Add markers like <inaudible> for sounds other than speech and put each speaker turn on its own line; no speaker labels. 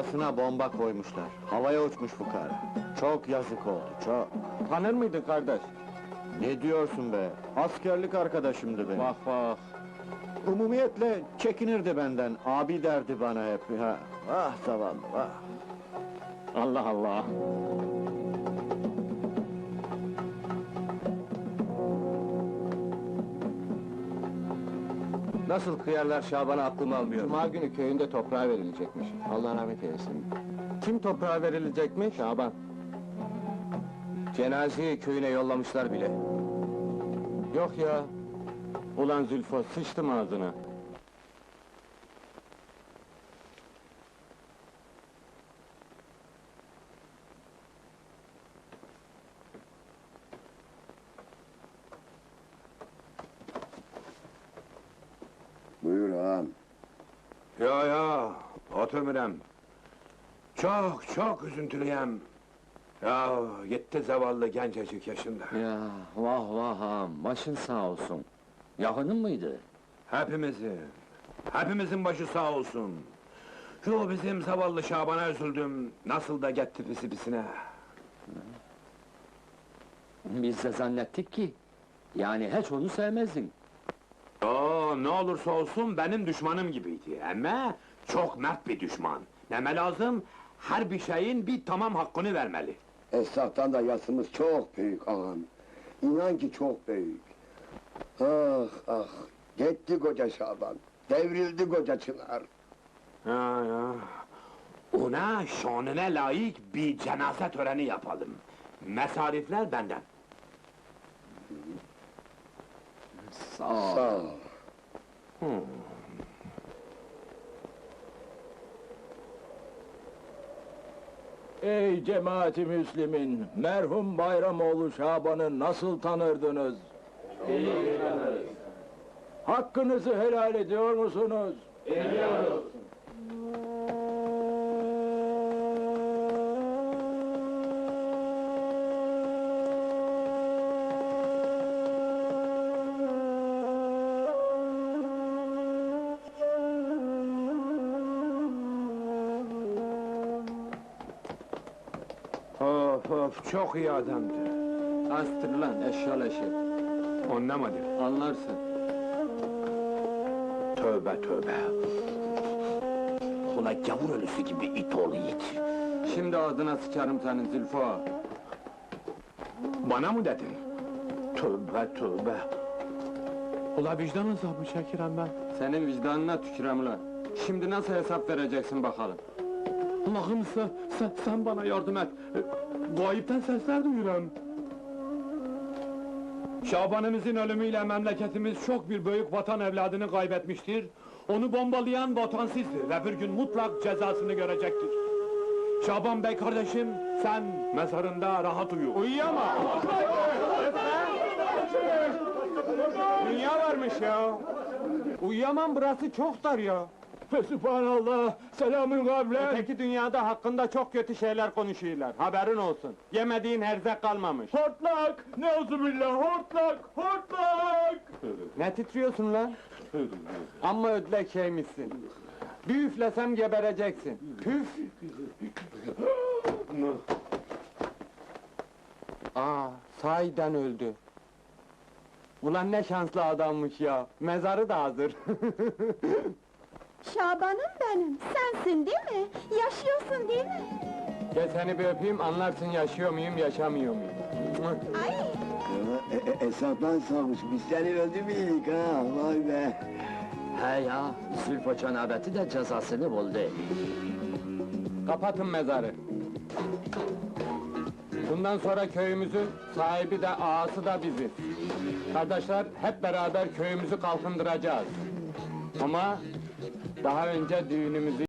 Kafasına bomba koymuşlar. Havaya uçmuş fukara. Çok yazık oldu, çok.
Tanır mıydın kardeş?
Ne diyorsun be? Askerlik arkadaşımdı benim.
Vah vah.
Umumiyetle çekinirdi benden. Abi derdi bana hep. Ha. Ah zavallı, ah.
Allah Allah.
Nasıl kıyarlar Şaban'a aklım almıyor.
Cuma günü köyünde toprağa verilecekmiş. Allah rahmet eylesin. Kim toprağa verilecekmiş? Şaban.
Cenazeyi köyüne yollamışlar bile.
Yok ya. Ulan Zülfo, sıçtım ağzına.
Buyur ağam.
Ya ya, otur Mürem. Çok çok üzüntülüyüm. Ya gitti zavallı gencecik yaşında.
Ya vah vah ağam, başın sağ olsun. Yakının mıydı?
Hepimizin, hepimizin başı sağ olsun. Şu bizim zavallı Şaban'a üzüldüm, nasıl da gitti pisi pisine.
Biz de zannettik ki... Yani hiç onu sevmezdin.
Oo, ne olursa olsun benim düşmanım gibiydi. Ama çok mert bir düşman. Neme lazım? Her bir şeyin bir tamam hakkını vermeli.
Esnaftan da yasımız çok büyük ağam. İnan ki çok büyük. Ah ah, gitti koca Şaban. Devrildi koca Çınar.
Ha ya. Ona şanına layık bir cenaze töreni yapalım. Mesarifler benden.
Sağ ol.
Sağ ol.
Ey cemaati Müslümin, merhum Bayramoğlu Şaban'ı nasıl tanırdınız? Hakkınızı helal ediyor musunuz? Ediyoruz.
Of çok iyi adamdı.
Astır lan eşyal eşi.
Anlamadı.
Anlarsın.
Tövbe tövbe. Ula gavur ölüsü gibi it oğlu it.
Şimdi ağzına sıçarım senin Zülfo.
Bana mı dedin? Tövbe tövbe. Ula vicdan azabı çekirem ben.
Senin vicdanına tükürem ulan. Şimdi nasıl hesap vereceksin bakalım?
Allah'ım sen, sen, sen bana yardım et. E, Gayipten sesler duyuyorum. Şabanımızın ölümüyle memleketimiz çok bir büyük vatan evladını kaybetmiştir. Onu bombalayan vatansızdır ve bir gün mutlak cezasını görecektir. Şaban Bey kardeşim, sen mezarında rahat uyu.
Uyuyama! Dünya varmış ya! Uyuyamam burası çok dar ya! Sübhanallah! Selamün kavlen! Öteki dünyada hakkında çok kötü şeyler konuşuyorlar, haberin olsun. Yemediğin herzek kalmamış. Hortlak! Neuzubillah, hortlak! Hortlak! ne titriyorsun lan? Amma ödlek şeymişsin. Bir üflesem gebereceksin. Püf! Aa, sahiden öldü. Ulan ne şanslı adammış ya. Mezarı da hazır. <laughs>
Şaban'ım benim, sensin değil mi? Yaşıyorsun değil mi?
Gel seni bir öpeyim, anlarsın yaşıyor muyum, yaşamıyor muyum?
Ay,
E, e, sağmış, biz seni öldürmeyelim ha, vay be.
He ya, Zülfo cenabeti de cezasını buldu.
Kapatın mezarı. Bundan sonra köyümüzün sahibi de ağası da biziz. Kardeşler hep beraber köyümüzü kalkındıracağız. Ama daha önce düğünümüzü